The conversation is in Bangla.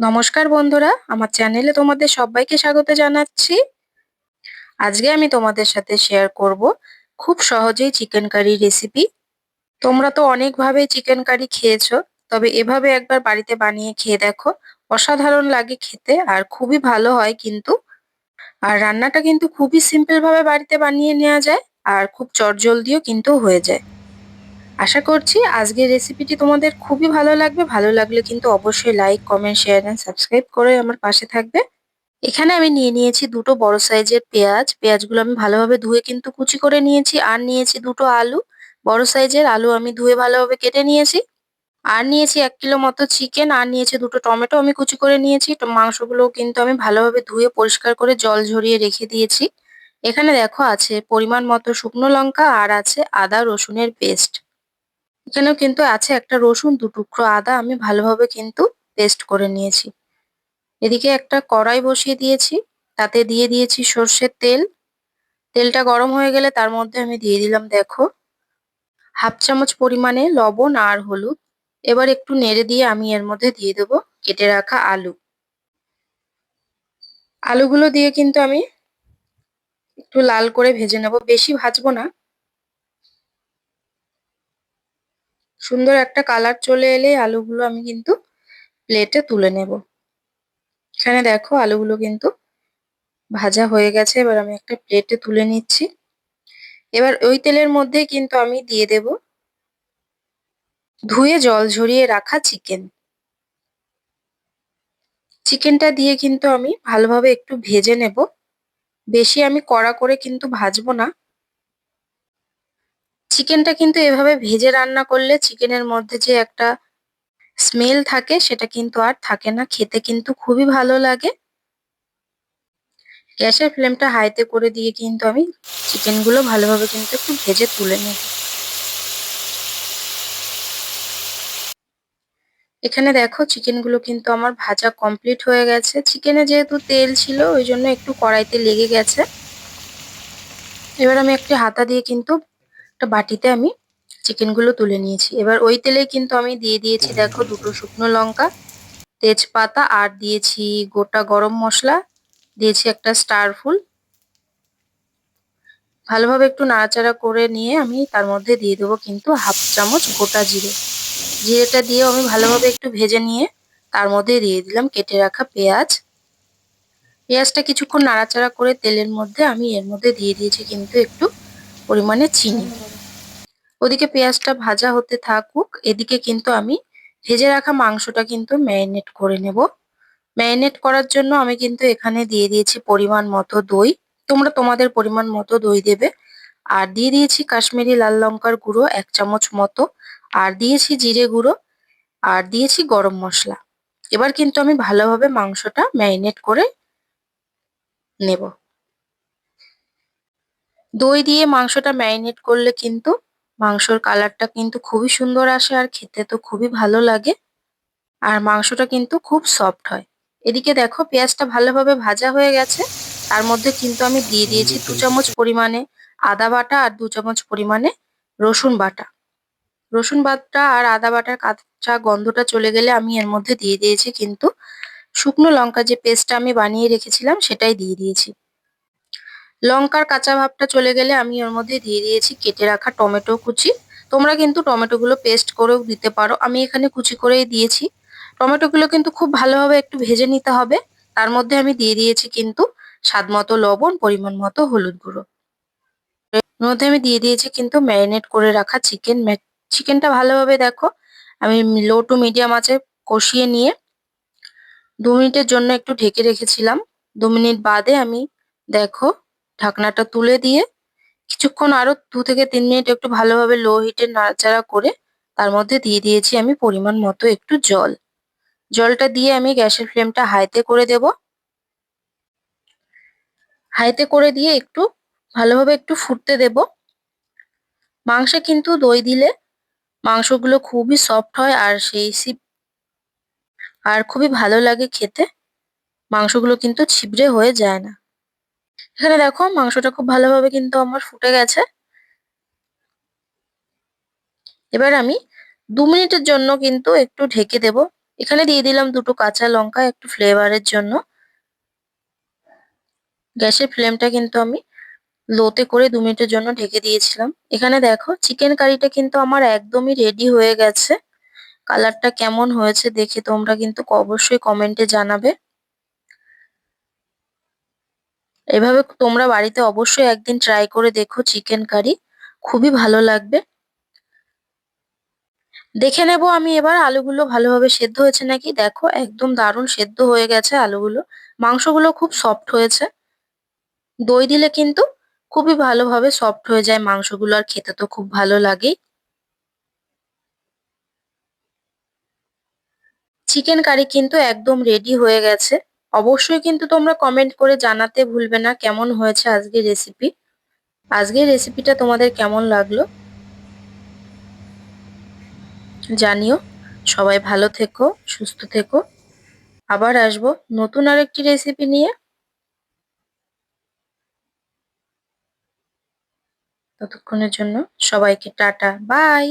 নমস্কার বন্ধুরা, আমার চ্যানেলে তোমাদের সবাইকে স্বাগত জানাচ্ছি। আজকে আমি তোমাদের সাথে শেয়ার করব খুব সহজেই চিকেন কারি রেসিপি তোমরা তো অনেকভাবে চিকেন কারি খেয়েছো, তবে এভাবে একবার বাড়িতে বানিয়ে খেয়ে দেখো, অসাধারণ লাগে খেতে আর খুবই ভালো হয় কিন্তু। আর রান্নাটা কিন্তু খুবই সিম্পল ভাবে বাড়িতে বানিয়ে নেওয়া যায় আর খুব চটজলদিও কিন্তু হয়ে যায়। আশা করছি আজকের রেসিপিটি তোমাদের খুবই ভালো লাগবে। ভালো লাগলে কিন্তু অবশ্যই like comment share and subscribe করে আমার পাশে থাকবে। এখানে আমি নিয়ে নিয়েছি দুটো বড় সাইজের পেঁয়াজ। পেঁয়াজগুলো আমি ভালোভাবে ধুয়ে কিন্তু কুচি করে নিয়েছি। আর নিয়েছি দুটো আলু। বড় সাইজের আলু আমি ধুয়ে ভালোভাবে কেটে নিয়েছি। আর নিয়েছি এক কিলো মতো চিকেন আর নিয়েছি দুটো টমেটো আমি কুচি করে নিয়েছি। মাংসগুলো কিন্তু আমি ভালোভাবে ধুয়ে পরিষ্কার করে জল ঝরিয়ে রেখে দিয়েছি। এখানে দেখো আছে পরিমাণ মতো শুকনো লঙ্কা আর আছে আদা রসুনের পেস্ট এখানেও কিন্তু আছে একটা রসুন দু টুকরো আদা আমি ভালোভাবে কিন্তু পেস্ট করে নিয়েছি। এদিকে একটা কড়াই বসিয়ে দিয়েছি, তাতে দিয়ে দিয়েছি সর্ষের তেল। তেলটা গরম হয়ে গেলে তার মধ্যে আমি দিয়ে দিলাম দেখো, হাফ চামচ পরিমাণে লবণ আর হলুদ। এবার একটু নেড়ে দিয়ে আমি এর মধ্যে দিয়ে দেবো কেটে রাখা আলু। আলুগুলো দিয়ে কিন্তু আমি একটু লাল করে ভেজে নেব। বেশি ভাজবো না সুন্দর একটা কালার চলে এলে আলুগুলো আমি কিন্তু প্লেটে তুলে নেব। এখানে দেখো আলুগুলো কিন্তু ভাজা হয়ে গেছে, এবার আমি একটা প্লেটে তুলে নিচ্ছি। এবার ওই তেলের মধ্যে কিন্তু আমি দিয়ে দেব ধুয়ে জল ঝরিয়ে রাখা চিকেন চিকেনটা দিয়ে কিন্তু আমি ভালোভাবে একটু ভেজে নেব। বেশি আমি কড়া করে কিন্তু ভাজবো না। চিকেনটা কিন্তু এভাবে ভেজে রান্না করলে চিকেনের মধ্যে যে একটা স্মেল থাকে, সেটা কিন্তু আর থাকে না। খেতে কিন্তু খুবই ভালো লাগে। গ্যাসের ফ্লেমটা হাইতে করে দিয়ে কিন্তু আমি চিকেনগুলো ভালোভাবে কিন্তু একটু ভেজে তুলে নেব। এখানে দেখো চিকেনগুলো কিন্তু আমার ভাজা কমপ্লিট হয়ে গেছে। চিকেনে যেহেতু তেল ছিল, ওই জন্য একটু কড়াইতে লেগে গেছে। এবার আমি একটি হাতা দিয়ে কিন্তু একটা বাটিতে আমি চিকেনগুলো তুলে নিয়েছি। এবার ওই তেলে কিন্তু আমি দিয়ে দিয়েছি, দেখো, দুটো শুকনো লঙ্কা, তেজপাতা, আর দিয়েছি গোটা গরম মশলা, দিয়েছি একটা স্টার ফুল। ভালোভাবে একটু নাড়াচাড়া করে নিয়ে আমি তার মধ্যে দিয়ে দেবো কিন্তু হাফ চামচ গোটা জিরে। জিরেটা দিয়ে আমি ভালোভাবে একটু ভেজে নিয়ে তার মধ্যে দিয়ে দিলাম কেটে রাখা পেঁয়াজ। পেঁয়াজটা কিছুক্ষণ নাড়াচাড়া করে তেলের মধ্যে আমি এর মধ্যে দিয়ে দিয়েছি কিন্তু একটু পরিমাণে চিনি। ওদিকে পেঁয়াজটা ভাজা হতে থাকুক, এদিকে কিন্তু আমি ভেজে রাখা মাংসটা কিন্তু ম্যারিনেট করে নেব। ম্যারিনেট করার জন্য আমি কিন্তু এখানে দিয়ে দিয়েছি পরিমাণ মতো দই। তোমরা তোমাদের পরিমাণ মতো দই দেবে। আর দিয়ে দিয়েছি কাশ্মীরি লাল লঙ্কার গুঁড়ো এক চামচ মতো। আর দিয়েছি জিরে গুঁড়ো। আর দিয়েছি গরম মশলা। এবার কিন্তু আমি ভালোভাবে মাংসটা ম্যারিনেট করে নেব। দই দিয়ে মাংসটা ম্যারিনেট করলে কিন্তু মাংসর কালারটা কিন্তু খুবই সুন্দর আসে আর খেতে তো খুবই ভালো লাগে। আর মাংসটা কিন্তু খুব সফট হয়। এদিকে দেখো পেঁয়াজটা ভালোভাবে ভাজা হয়ে গেছে। তার মধ্যে কিন্তু আমি দিয়ে দিয়েছি দু চামচ পরিমাণে আদা বাটা আর দু চামচ পরিমাণে রসুন বাটা। রসুন বাটা আর আদা বাটার কাঁচা গন্ধটা চলে গেলে আমি এর মধ্যে দিয়ে দিয়েছি কিন্তু শুকনো লঙ্কা যে পেস্টটা আমি বানিয়ে রেখেছিলাম সেটাই দিয়ে দিয়েছি। লঙ্কার কাঁচা ভাবটা চলে গেলে আমি ওর মধ্যে দিয়ে দিয়েছি, কেটে রাখা টমেটো কুচি। তোমরা কিন্তু টমেটোগুলো পেস্ট করেও দিতে পারো। আমি এখানে কুচি করেই দিয়েছি। টমেটোগুলো কিন্তু খুব ভালোভাবে একটু ভেজে নিতে হবে। তার মধ্যে আমি দিয়ে দিয়েছি কিন্তু স্বাদ মতো লবণ, পরিমাণ মতো হলুদ গুঁড়ো। মধ্যে আমি দিয়ে দিয়েছি কিন্তু ম্যারিনেট করে রাখা চিকেন। চিকেনটা ভালোভাবে দেখো, আমি লো টু মিডিয়াম আছে কষিয়ে নিয়ে দু মিনিটের জন্য একটু ঢেকে রেখেছিলাম। দু মিনিট বাদে আমি দেখো ঢাকনাটা তুলে দিয়ে কিছুক্ষণ আরও দু থেকে তিন মিনিট একটু ভালোভাবে লো হিটে নাড়াচাড়া করে তার মধ্যে দিয়ে দিয়েছি আমি পরিমাণ মতো একটু জল। জলটা দিয়ে আমি গ্যাসের ফ্লেমটা হাইতে করে দেব। হাইতে করে দিয়ে একটু ভালোভাবে একটু ফুটতে দেব। মাংসে কিন্তু দই দিলে মাংসগুলো খুবই সফট হয় আর সেই সিপ আর খুবই ভালো লাগে খেতে। মাংসগুলো কিন্তু ছিবড়ে হয়ে যায় না। এখানে দেখো মাংসটা খুব ভালোভাবে কিন্তু আমার ফুটে গেছে। এবার আমি দু মিনিটের জন্য কিন্তু একটু ঢেকে দেব। এখানে দিয়ে দিলাম দুটো কাঁচা লঙ্কা একটু ফ্লেভারের জন্য। গ্যাসের ফ্লেমটা কিন্তু আমি লোতে করে দু মিনিটের জন্য ঢেকে দিয়েছিলাম। এখানে দেখো চিকেন কারিটা কিন্তু আমার একদমই রেডি হয়ে গেছে। কালারটা কেমন হয়েছে দেখে তোমরা কিন্তু অবশ্যই কমেন্টে জানাবে। এভাবে তোমরা বাড়িতে অবশ্যই একদিন ট্রাই করে দেখো চিকেন কারি খুবই ভালো লাগবে। দেখে নেব আমি এবার আলুগুলো ভালোভাবে সেদ্ধ হয়েছে নাকি? দেখো, একদম দারুণ সেদ্ধ হয়ে গেছে আলুগুলো। মাংসগুলো খুব সফট হয়েছে। দই দিলে কিন্তু খুবই ভালোভাবে সফট হয়ে যায় মাংসগুলো, আর খেতে তো খুব ভালো লাগেই। চিকেন কারি কিন্তু একদম রেডি হয়ে গেছে। অবশ্যই কিন্তু তোমরা কমেন্ট করে জানাতে ভুলবে না কেমন হয়েছে আজকের রেসিপি আজকের রেসিপিটা তোমাদের কেমন লাগল জানিও। সবাই ভালো থেকো, সুস্থ থেকো। আবার আসব নতুন আরেকটি রেসিপি নিয়ে। ততক্ষণের জন্য সবাইকে টাটা বাই